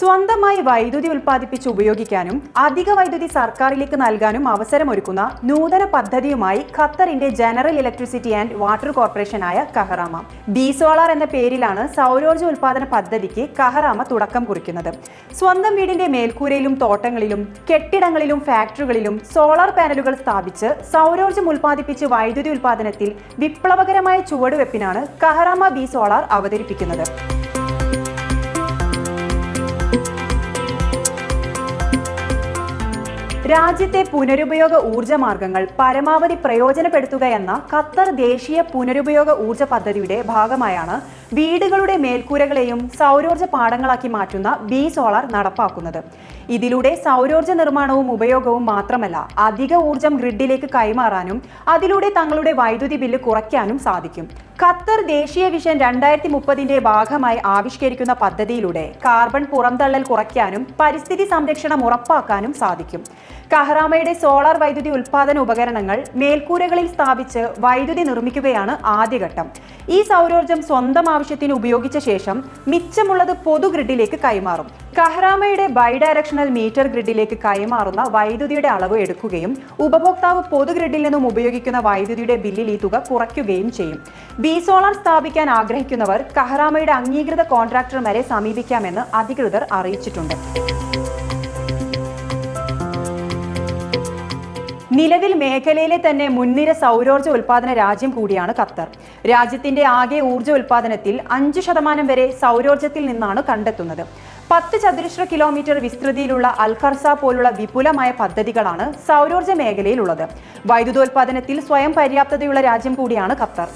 സ്വന്തമായി വൈദ്യുതി ഉൽപ്പാദിപ്പിച്ച് ഉപയോഗിക്കാനും അധിക വൈദ്യുതി സർക്കാരിലേക്ക് നൽകാനും അവസരമൊരുക്കുന്ന നൂതന പദ്ധതിയുമായി ഖത്തറിന്റെ ജനറൽ ഇലക്ട്രിസിറ്റി ആൻഡ് വാട്ടർ കോർപ്പറേഷനായ കഹറാമ. ബി സോളാർ എന്ന പേരിലാണ് സൗരോർജ ഉൽപ്പാദന പദ്ധതിക്ക് കഹറാമ തുടക്കം കുറിക്കുന്നത്. സ്വന്തം വീടിന്റെ മേൽക്കൂരയിലും തോട്ടങ്ങളിലും കെട്ടിടങ്ങളിലും ഫാക്ടറികളിലും സോളാർ പാനലുകൾ സ്ഥാപിച്ച് സൗരോർജം ഉൽപ്പാദിപ്പിച്ച് വൈദ്യുതി ഉൽപ്പാദനത്തിൽ വിപ്ലവകരമായ ചുവടുവെപ്പിനാണ് കഹറാമ ബി സോളാർ അവതരിപ്പിക്കുന്നത്. രാജ്യത്തെ പുനരുപയോഗ ഊർജ മാർഗങ്ങൾ പരമാവധി പ്രയോജനപ്പെടുത്തുക എന്ന ഖത്തർ ദേശീയ പുനരുപയോഗ ഊർജ പദ്ധതിയുടെ ഭാഗമായാണ് വീടുകളുടെ മേൽക്കൂരകളെയും സൗരോർജ പാടങ്ങളാക്കി മാറ്റുന്ന ബി സോളാർ നടപ്പാക്കുന്നത്. ഇതിലൂടെ സൗരോർജ നിർമ്മാണവും ഉപയോഗവും മാത്രമല്ല അധിക ഊർജം ഗ്രിഡിലേക്ക് കൈമാറാനും അതിലൂടെ തങ്ങളുടെ വൈദ്യുതി ബില്ല് കുറയ്ക്കാനും സാധിക്കും. ഖത്തർ ദേശീയ വിഷൻ രണ്ടായിരത്തി മുപ്പതിന്റെ ഭാഗമായി ആവിഷ്കരിക്കുന്ന പദ്ധതിയിലൂടെ കാർബൺ പുറംതള്ളൽ കുറയ്ക്കാനും പരിസ്ഥിതി സംരക്ഷണം ഉറപ്പാക്കാനും സാധിക്കും. കഹ്റാമയുടെ സോളാർ വൈദ്യുതി ഉൽപാദന ഉപകരണങ്ങൾ മേൽക്കൂരകളിൽ സ്ഥാപിച്ച് വൈദ്യുതി നിർമ്മിക്കുകയാണ് ആദ്യഘട്ടം. ഈ സൗരോർജം സ്വന്തം ആവശ്യത്തിന് ഉപയോഗിച്ച ശേഷം മിച്ചമുള്ളത് പൊതുഗ്രിഡിലേക്ക് കൈമാറും. കഹ്റാമയുടെ ബൈഡയറക്ഷണൽ മീറ്റർ ഗ്രിഡിലേക്ക് കൈമാറുന്ന വൈദ്യുതിയുടെ അളവ് എടുക്കുകയും ഉപഭോക്താവ് പൊതു ഗ്രിഡിൽ നിന്നും ഉപയോഗിക്കുന്ന വൈദ്യുതിയുടെ ബില്ലിൽ ഈ തുക കുറയ്ക്കുകയും ചെയ്യും. ബി സോളാർ സ്ഥാപിക്കാൻ ആഗ്രഹിക്കുന്നവർ കഹ്റാമയുടെ അംഗീകൃത കോൺട്രാക്ടർമാരെ സമീപിക്കാമെന്ന് അധികൃതർ അറിയിച്ചിട്ടുണ്ട്. നിലവിൽ മേഖലയിലെ തന്നെ മുൻനിര സൗരോർജ ഉൽപാദന രാജ്യം കൂടിയാണ് ഖത്തർ. രാജ്യത്തിന്റെ ആകെ ഊർജ ഉൽപാദനത്തിൽ അഞ്ച് ശതമാനം വരെ സൗരോർജത്തിൽ നിന്നാണ് കണ്ടെത്തുന്നത്. പത്ത് ചതുരശ്ര കിലോമീറ്റർ വിസ്തൃതിയിലുള്ള അൽഖർസ പോലുള്ള വിപുലമായ പദ്ധതികളാണ് സൗരോർജ മേഖലയിലുള്ളത്. വൈദ്യുതോൽപാദനത്തിൽ സ്വയം പര്യാപ്തതയുള്ള രാജ്യം കൂടിയാണ് ഖത്തർ.